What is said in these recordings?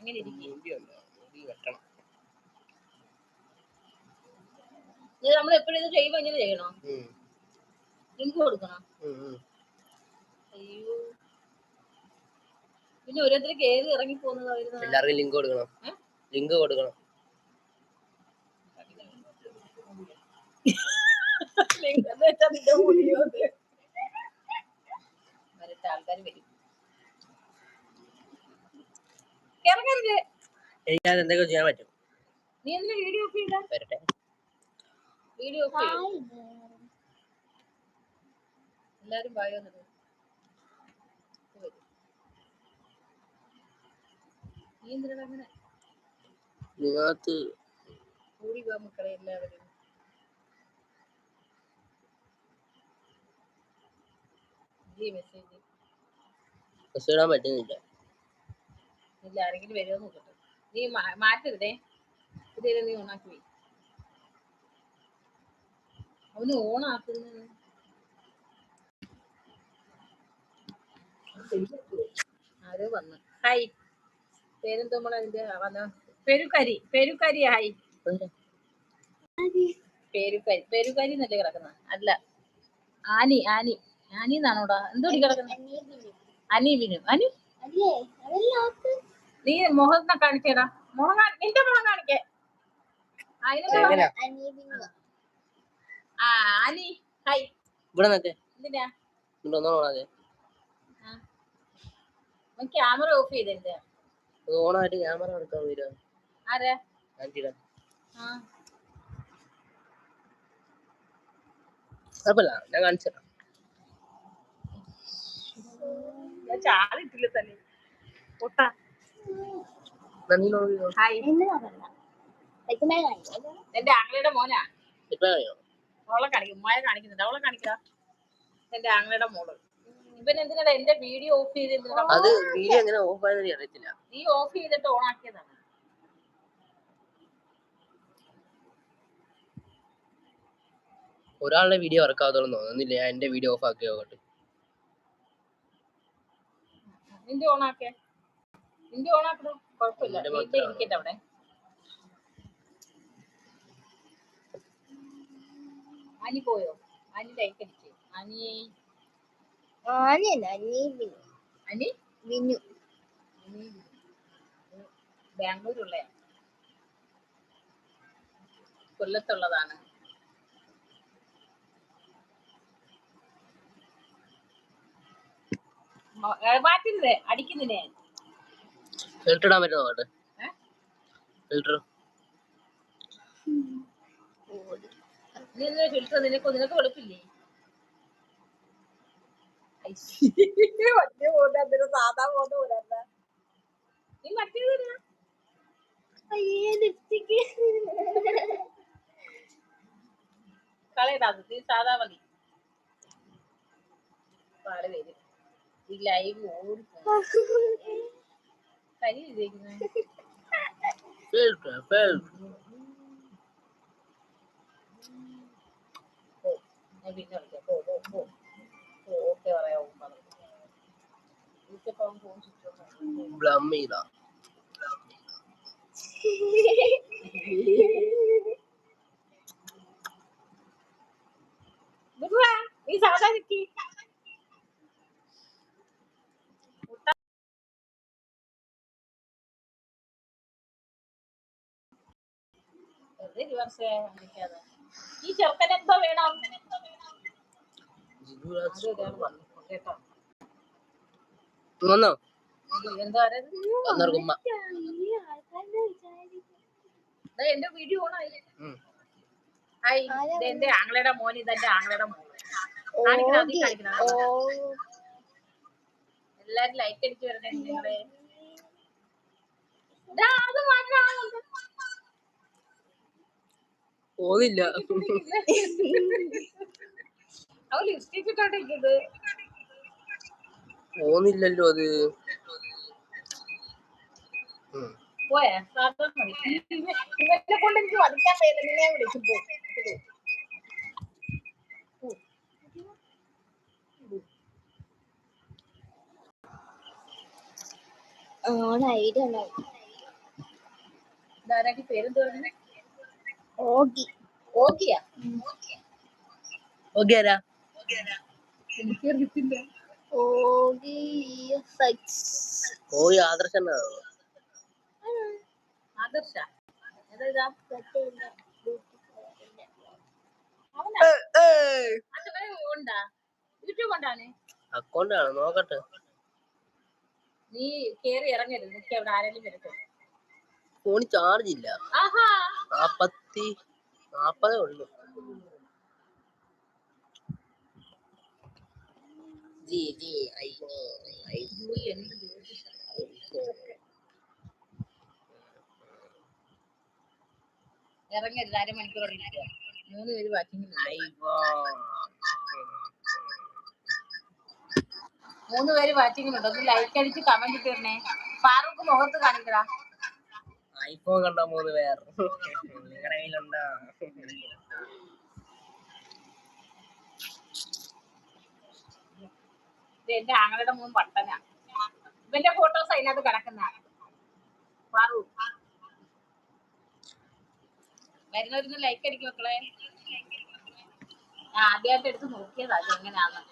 അങ്ങനെ ഇരിക്കും. ഇത് നമ്മൾ എപ്പോഴും ഇത് ചെയ്യുമ്പോ ഇങ്ങനെ ചെയ്യണോ. ലിങ്ക് കൊടുക്കണം. അയ്യോ. പിന്നെ ഓരോരുത്തർ കേറി ഇറങ്ങി പോകുന്നതായിരുന്നു എല്ലാവർക്കും ലിങ്ക് കൊടുക്കണം. ലിങ്ക് കൊടുക്കണം. ലിങ്ക് എന്ന് വെച്ചാ നിന്റെ മുടിയോ അത്? വരട്ടെ ആൾക്കാർ വരും. ഇറങ്ങരുത് എനിക്കത് എന്തൊക്കെ ചെയ്യാൻ പറ്റും. നീ എന്തിനാ വീഡിയോ ഓഫ് ചെയ്ത വരട്ടെ. വീഡിയോ ഓഫ് എല്ലാരും ബായോ നീ എന്തിനാ അങ്ങനെ? ഇതിനകത്ത് കൂടി മക്കളെ എല്ലാവരും. മെസ്സേജ് ഇടാൻ പറ്റുന്നില്ല. ഇല്ല ആരെങ്കിലും വരുമെന്ന് നോക്കട്ടെ. നീ മാറ്റരുതേ. ഇതേ നീ ഓണാക്കി പോയി അവന് ഓണാക്കുന്ന ആരോ വന്നു. ഹായ്. പേരെന്തോ അതിന്റെ വന്ന. പെരുക്കരി പെരുക്കരി ഹായ്. പേരുക്കരി പേരുക്കരി എന്നല്ലേ കിടക്കുന്ന? അല്ല. Annie Annie. ആനി എന്നാണോടാ? എന്തോടി കിടക്കുന്നത് അനി ബിനു അനി. നീ മുഖം കാണിച്ചേടാ. മുഖം നിന്റെ മുഖം കാണിക്കേ. ആ ഹായ് ഇവിടെ എന്തിനാ? ഇവിടെ ഒന്നും ഓണാതെ ക്യാമറ ഓഫ് ഓണായിട്ട് ക്യാമറ എടുക്കാൻ വരുമോ ആരാ? ആന്റിയുടെ ആ. കുഴപ്പമില്ല. ഞാൻ കാണിച്ചു തരാം ഞാൻ ചാടിട്ടില്ല തന്നെ. പൊട്ടാ എന്റെ ആങ്ങളയുടെ മോനാ. അവളെ കാണിക്കും ഉമ്മായ കാണിക്കുന്നുണ്ട്. അവളെ കാണിക്കാ. എന്റെ ആങ്ങളയുടെ മോൾ. ഇവൻ എന്തിനാ എന്റെ വീഡിയോ ഓഫ് ചെയ്ത് എന്തിനാ വീഡിയോ എങ്ങനെ ഓഫ് ആയെന്ന് അറിയത്തില്ല. നീ ഓഫ് ചെയ്തിട്ട് ഓൺ ആക്കിയതാണ്. ഒരാളുടെ വീഡിയോ വർക്ക് ആവത്തോളം തോന്നുന്നില്ല. ഞാൻ എന്റെ വീഡിയോ ഓഫ് ആക്കി നോക്കട്ടെ നിന്റെ ഓൺ ആക്കിയ. നിന്റെ കുഴപ്പമില്ല. ഇരിക്കട്ടെ അവിടെ. അനി പോയോ? അനി ലൈക്ക് അടിച്ചു അനി അനി വിനു. ബാംഗ്ലൂരുള്ള കൊല്ലത്തുള്ളതാണ്. മ- ഏ, മാറ്റുന്നത് അടിക്കുന്നില്ലേ? ഫിൽറ്റർ ഇടാൻ പറ്റുമോ നോക്കട്ടെ? ഫിൽറ്റർ ഫിൽറ്റർ നിനക്ക് നിനക്ക് വെളുപ്പില്ലേ? വലിയ പോലെ സാധാ പോലെ പോരാ നീ മറ്റേത്. അയ്യേ ലിപ്സ്റ്റിക് കളയടാ അത്. നീ സാധാ മതി. പാട് വരും. ഈ ലൈവ് ഓടി País, né? Feita, feita. É vigilante, pô, pô, pô. Pô, que hora é o maluco? Você fala um pouco de jornalismo. Blamira. Blamira. Blamira. Blamira. ഈ ചെറുക്കൻ എന്തോ വേണം കേട്ടോ? വന്നോ? എന്റെ വീഡിയോ ഹായ്. എന്റെ ആങ്ങളയുടെ മോൻ ഇതെന്റെ ആങ്ങളയുടെ മോൻ. എല്ലാരും ലൈക്ക് അടിച്ചു വരണേ നിങ്ങളെ അത്. പോന്നില്ല അവൻ ലിപ്സ്റ്റിക് ഇട്ടോണ്ടിരിക്കുന്നത് പോന്നില്ലല്ലോ അത് ഉം. പോയാ സാധാരണ മതി ഇവ- ഇവനെ കൊണ്ട് എനിക്ക് വധിക്കാൻ കഴിയില്ല നിന്നെ ഞാൻ പോന്നില്ലല്ലോ അത് ഓൺ ഐഡിയ ഉണ്ടാവും ഇതാരാക്കി പേരെന്ത് പറഞ്ഞു ഓഗി. ആരാ എനിക്ക് അറിയത്തില്ല ആദർശനാണോ ആദർശ ഉണ്ടാവനെ അക്കൗണ്ട് ആണ് നോക്കട്ടെ. നീ കേറി ഇറങ്ങരുത്. നിക്ക് അവിടെ ആരെങ്കിലും വരട്ടെ. ഫോണിൽ ചാർജ് ഇല്ല. നാപ്പത്തി നാപ്പതേ ഉള്ളു. ജി ജി ഐ ഐ മൂന്ന് പേര് വാച്ചിങ് മൂന്ന് പേര് വാച്ചിങ്ങിലുണ്ട് ഒന്ന് ലൈക്ക് അടിച്ച് കമന്റ് ഇട്ടിരുന്നേ ഫാറൂഖ് മുഖത്ത് കാണിക്കടാ. ഐഫോൺ കണ്ട മൂന്ന് പേർ. നിങ്ങളുടെ കയ്യിലുണ്ടോ? എന്റെ ആങ്ങളുടെ മൂന്ന് പട്ടന. ഇവന്റെ ഫോട്ടോസ് അതിനകത്ത് കിടക്കുന്ന. ഫാറൂഖ് വരുന്നവരുന്ന് ലൈക്ക് അടിക്കും മക്കളെ. ഞാൻ ആദ്യമായിട്ട് എടുത്ത് നോക്കിയതാ എങ്ങനെയാന്ന്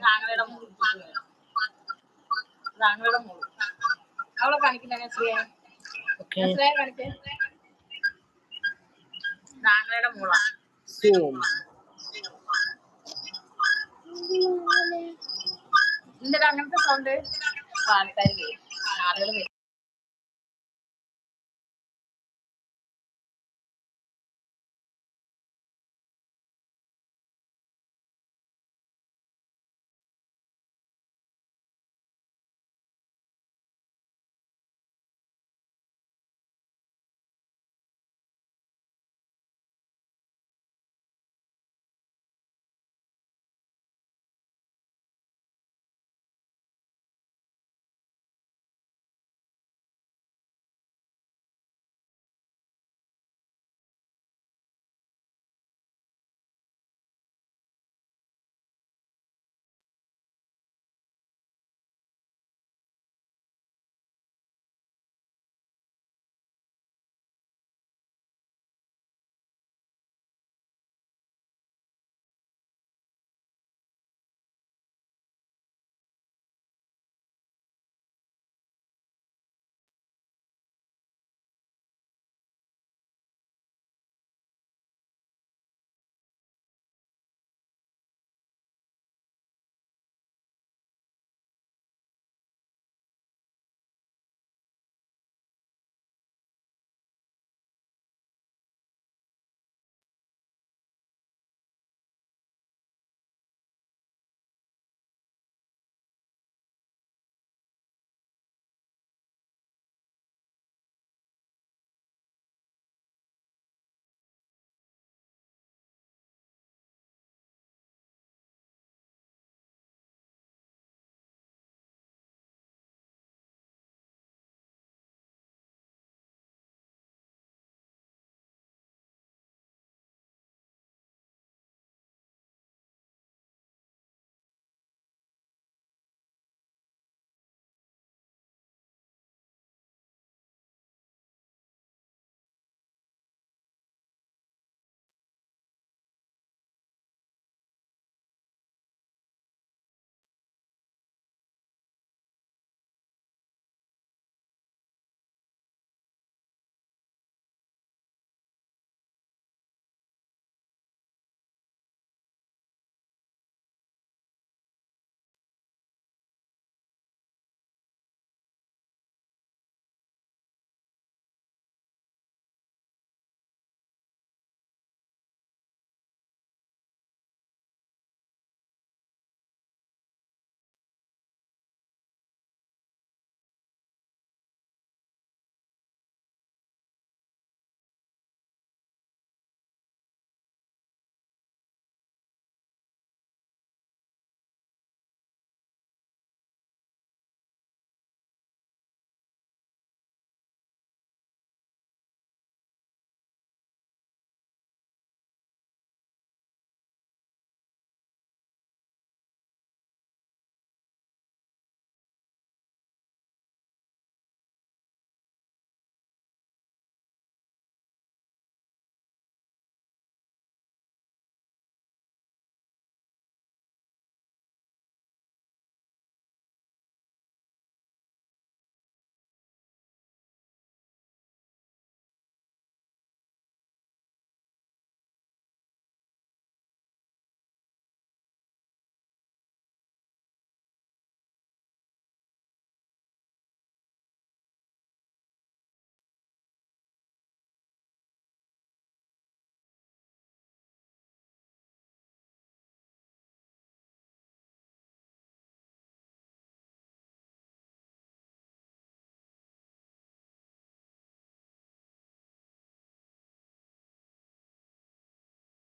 ആങ്ങളുടെ മൂന്ന് ആങ്ങളുടെ മൂന്ന് കാണിക്കുന്ന നസ്രിയെ നസ്രിയെ അങ്ങനത്തെ സൗണ്ട് ആൾക്കാർ ആളുകൾ